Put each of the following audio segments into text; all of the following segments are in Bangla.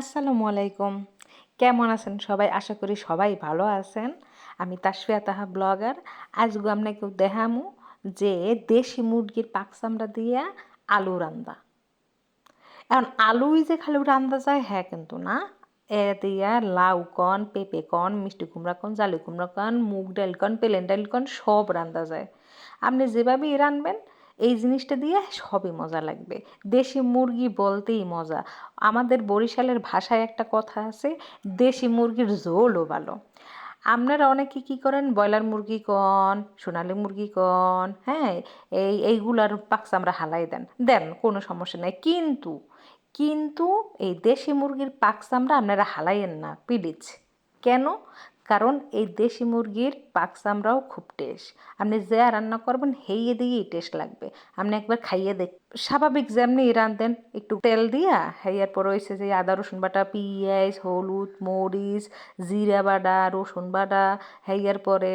আসসালামু আলাইকুম। কেমন আছেন সবাই? আশা করি সবাই ভালো আছেন। আমি তাসফিয়া তাহা ব্লগার। আজকে আপনাকে দেখামু যে দেশি মুরগির পাক চামড়া দিয়া আলু রান্দা। এখন আলুই যে খালি রান্দা যায় হ্যাঁ কিন্তু না। এ দিয়া লাউ কন, পেঁপে কন, মিষ্টি কুমড়া কন, জালি কুমড়া কন, মুগ ডাল কন, পেলেন ডাল কন, সব রান্দা যায়। আপনি যেভাবেই রানবেন এই জিনিসটা দিয়ে সবই মজা লাগবে। দেশি মুরগি বলতেই মজা। আমাদের বরিশালের ভাষায় একটা কথা আছে, দেশি মুরগির ঝোলও ভালো। আপনারা অনেকে কী করেন? ব্রয়লার মুরগি কন, সোনালি মুরগি কন হ্যাঁ? এই, এইগুলার পাক্স আমরা হালাই দেন। দেন, কোনো সমস্যা নেই। কিন্তু কিন্তু এই দেশি মুরগির পাক্স আমরা আপনারা হালাইয়েন না প্লিজ কেন? কারণ এই দেশি মুরগির পাক চামড়াও খুব টেস্ট আপনি যা রান্না করবেন, হেইয়ে দিয়েই টেস্ট লাগবে। আপনি একবার খাইয়ে দেখ স্বাভাবিক যেমনি রাঁধেন একটু তেল দিয়া হেয়ার পর হয়েছে যে আদা, রসুন বাটা, পিঁয়াজ, হলুদ, মরিচ, জিরা বাটা, রসুন বাটা হেয়ার পরে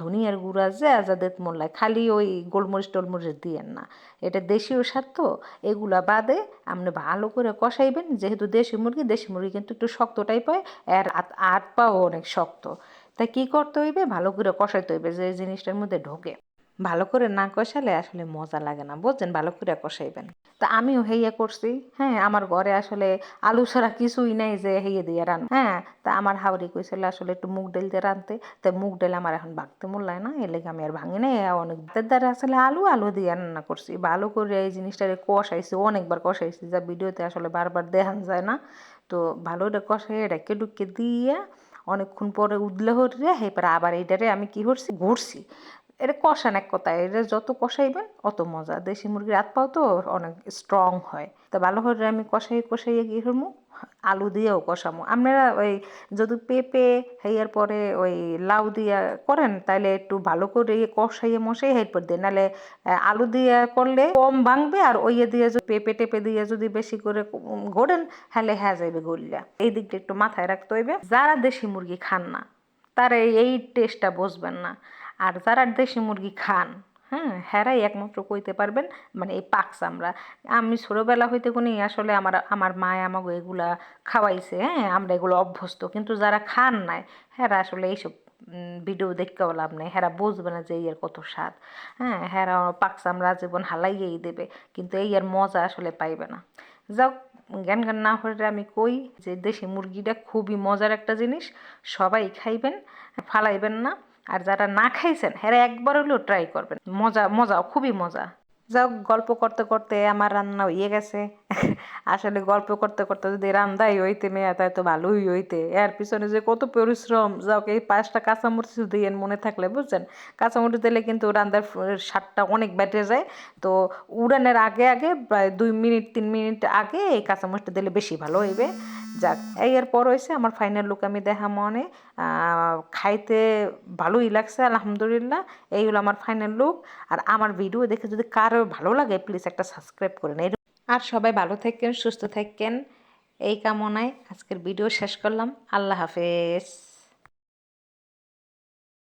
ধনিয়ার গুঁড়া যা যাদের মোল্লায় খালি ওই গোলমরিচ টোলমরিচ দিয়েন না। এটা দেশীয় স্বাদ তো, এগুলা বাদে আপনি ভালো করে কষাইবেন, যেহেতু দেশি মুরগি দেশি মুরগি কিন্তু একটু শক্ত টাইপ হয় আর আট পাও অনেক শক্ত। তাই কী করতে হইবে? ভালো করে কষাইতে হইবে, যে জিনিসটার মধ্যে ঢোকে। ভালো করে না কষালে আসলে মজা লাগে না, বুঝছেন? ভালো করে কষাইবেন। তা আমিও হেইয়া করছি। হ্যাঁ আমার ঘরে আসলে আলু ছাড়া কিছুই নাই যে হেয়ে দিয়ে রান হ্যাঁ তা আমার হাওড়ি কইছিল আসলে একটু মুগ ডাল দিয়ে রানতে তাই মুগ ডাল আমার এখন ভাগতে মূল্যায় না, এর লেগে আমি আর ভাঙি নাই। অনেক দ্বারা আসলে আলু আলু দিয়ে রান্না করছি। ভালো করে এই জিনিসটারে কষাইছি, অনেকবার কষাইছি যা ভিডিওতে আসলে বারবার দেখান যায় না। তো ভালো করে কষাই এটাকে ডুকে দিয়ে অনেকক্ষণ পরে উদলে হরে এবার আবার এইটারে আমি কি করছি? ঘুরছি। এটা কষান এক কথায়, এটা যত কষাইবেন অত মজা। দেশি মুরগির হাত পাও তো অনেক স্ট্রং হয়। তা ভালো করে আমি কষাই কষাইয়ে কি করব আলু দিয়েও কষামো। আপনারা ওই যদি পেঁপে হেয়ার পরে ওই লাউ দিয়া করেন তাহলে একটু ভালো করে কষাইয়ে মশাই হেরপর দিয়ে নাহলে আলু দিয়ে করলে কম ভাঙবে, আর ওইয়ে দিয়ে যদি পেঁপে টেপে দিয়ে যদি বেশি করে ঘোরেন, তাহলে হ্যাঁ যাইবে গলিয়া এই দিকটা একটু মাথায় রাখতে হইবে। যারা দেশি মুরগি খান না, তারা এই টেস্টটা বসবেন না। আর যারা দেশি মুরগি খান হ্যাঁ হ্যারাই একমাত্র কইতে পারবেন মানে এই পাক চামড়া। আমি ছোটোবেলা হইতে কোনি আসলে আমার আমার মায় আমাকে এগুলা খাওয়াইছে হ্যাঁ আমরা এগুলো অভ্যস্ত। কিন্তু যারা খান নাই হ্যাঁ আসলে এইসব ভিডিও দেখতেও লাভ নেই। হেরা বুঝবে না যে এই কত স্বাদ। হ্যাঁ হেরা পাক চামড়া জীবন হালাইয়েই দেবে, কিন্তু এই আর মজা আসলে পাইবে না। যাও, জ্ঞান জ্ঞান না হলে আমি কই যে দেশি মুরগিটা খুবই মজার একটা জিনিস, সবাই খাইবেন, ফালাইবেন না। আর যারা না খাইছেন হ্যাঁ একবার হলেও ট্রাই করবেন। মজা মজা, খুবই মজা। যাও, গল্প করতে করতে আমার রান্না হয়ে গেছে। আসলে গল্প করতে করতে যদি রান্দাই হইতে মেয়া তাই তো ভালোই হইতে। এর পিছনে যে কত পরিশ্রম, যাও এই পাঁচটা কাঁচামরিচ দিয়ে মনে থাকলে, বুঝছেন? কাঁচামরিচ দিলে কিন্তু রান্দার স্বাদটা অনেক বেটে যায়। তো উড়ানের আগে আগে, প্রায় দুই মিনিট, তিন মিনিট আগে এই কাঁচামরিচটা দিলে বেশি ভালো হইবে। যাক এই এর পর হয়েছে আমার ফাইনাল লুক আমি দেখা মনে। খাইতে ভালোই লাগছে, আলহামদুলিল্লাহ, এই হলো আমার ফাইনাল লুক আর আমার ভিডিও দেখে যদি কারও ভালো লাগে প্লিজ একটা সাবস্ক্রাইব করে নেই আর সবাই ভালো থাকেন, সুস্থ থাকেন, এই কামনায় আজকের ভিডিও শেষ করলাম। আল্লাহ হাফেজ।